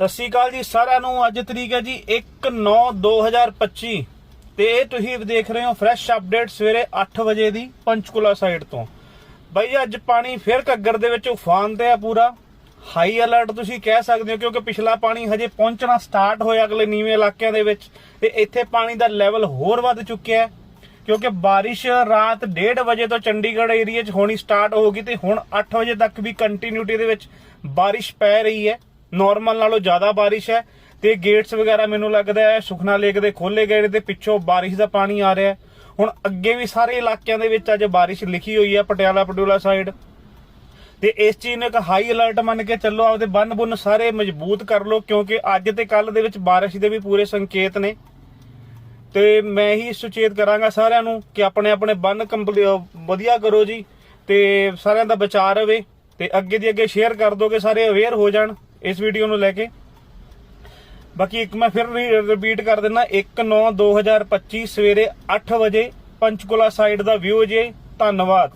ਸਤਿ ਸ਼੍ਰੀ ਅਕਾਲ ਜੀ ਸਾਰਿਆਂ ਨੂੰ। ਅੱਜ ਤਰੀਕ ਹੈ ਜੀ 1/9/2025 ਤੇ ਇਹ ਤੁਸੀਂ ਦੇਖ ਰਹੇ ਹੋ ਫਰੈਸ਼ ਅਪਡੇਟ ਸਵੇਰੇ 8 ਵਜੇ ਦੀ ਪੰਚਕੁਲਾ ਸਾਈਡ ਤੋਂ। ਬਾਈ ਅੱਜ ਪਾਣੀ ਫਿਰ ਘੱਗਰ ਦੇ ਵਿੱਚ ਉਫਾਨ ਤੇ ਆ ਪੂਰਾ। ਹਾਈ ਅਲਰਟ ਤੁਸੀਂ ਕਹਿ ਸਕਦੇ ਹੋ ਕਿਉਂਕਿ ਪਿਛਲਾ ਪਾਣੀ ਹਜੇ ਪਹੁੰਚਣਾ ਸਟਾਰਟ ਹੋਇਆ ਅਗਲੇ ਨੀਵੇਂ ਇਲਾਕਿਆਂ ਦੇ ਵਿੱਚ। ਤੇ ਇੱਥੇ ਪਾਣੀ ਦਾ ਲੈਵਲ ਹੋਰ ਵੱਧ ਚੁੱਕਿਆ ਹੈ। ਕਿਉਂਕਿ ਬਾਰਿਸ਼ ਰਾਤ 1:30 ਵਜੇ ਤੋਂ ਚੰਡੀਗੜ੍ਹ ਏਰੀਆ 'ਚ ਹੋਣੀ ਸਟਾਰਟ ਹੋ ਗਈ ਤੇ ਹੁਣ 8 ਵਜੇ ਤੱਕ ਵੀ ਕੰਟੀਨਿਊਟੀ ਦੇ ਵਿੱਚ ਬਾਰਿਸ਼ ਪੈ ਰਹੀ ਹੈ। ਨਾਰਮਲ ਨਾਲੋਂ ਜ਼ਿਆਦਾ ਬਾਰਿਸ਼ ਹੈ ਤੇ ਗੇਟਸ ਵਗੈਰਾ ਮੈਨੂੰ ਲੱਗਦਾ ਹੈ ਸੁਖਨਾ ਲੇਕ ਦੇ ਖੋਲੇ ਗਏ ਨੇ ਤੇ ਪਿੱਛੋਂ ਬਾਰਿਸ਼ ਦਾ ਪਾਣੀ ਆ ਰਿਹਾ ਹੁਣ ਅੱਗੇ ਵੀ ਸਾਰੇ ਇਲਾਕਿਆਂ ਦੇ ਵਿੱਚ ਅੱਜ ਬਾਰਿਸ਼ ਲਿਖੀ ਹੋਈ ਹੈ ਪਟਿਆਲਾ ਪਟੂਲਾ ਸਾਈਡ ਤੇ ਇਸ ਚੀਜ਼ ਨੂੰ ਇੱਕ ਹਾਈ ਅਲਰਟ ਮੰਨ ਕੇ ਚੱਲੋ, ਆਪਦੇ ਬੰਨ ਬੁੰਨ ਸਾਰੇ ਮਜ਼ਬੂਤ ਕਰ ਲਓ, ਕਿਉਂਕਿ ਅੱਜ ਤੇ ਕੱਲ ਦੇ ਵਿੱਚ ਬਾਰਿਸ਼ ਦੇ ਵੀ ਪੂਰੇ ਸੰਕੇਤ ਨੇ। ਤੇ ਮੈਂ ਹੀ ਸੁਚੇਤ ਕਰਾਂਗਾ ਸਾਰਿਆਂ ਨੂੰ ਕਿ ਆਪਣੇ ਆਪਣੇ ਬੰਨ ਕੰਪਲੀ ਵਧੀਆ ਕਰੋ ਜੀ, ਤੇ ਸਾਰਿਆਂ ਦਾ ਬਚਾਅ ਰਵੇ, ਤੇ ਅੱਗੇ ਦੀ ਅੱਗੇ ਸ਼ੇਅਰ ਕਰ ਦੋਗੇ, ਸਾਰੇ ਅਵੇਅਰ ਹੋ ਜਾਣ। ਇਸ ਵੀਡੀਓ ਨੂੰ ਲੈ ਕੇ। ਬਾਕੀ ਇੱਕ ਮੈਂ ਫਿਰ ਰਿਪੀਟ ਕਰ ਦਿੰਦਾ 1/9/2025 ਸਵੇਰੇ 8 ਵਜੇ ਪੰਚਕੁਲਾ ਸਾਈਡ ਦਾ ਵਿਊ ਜੇ। ਧੰਨਵਾਦ।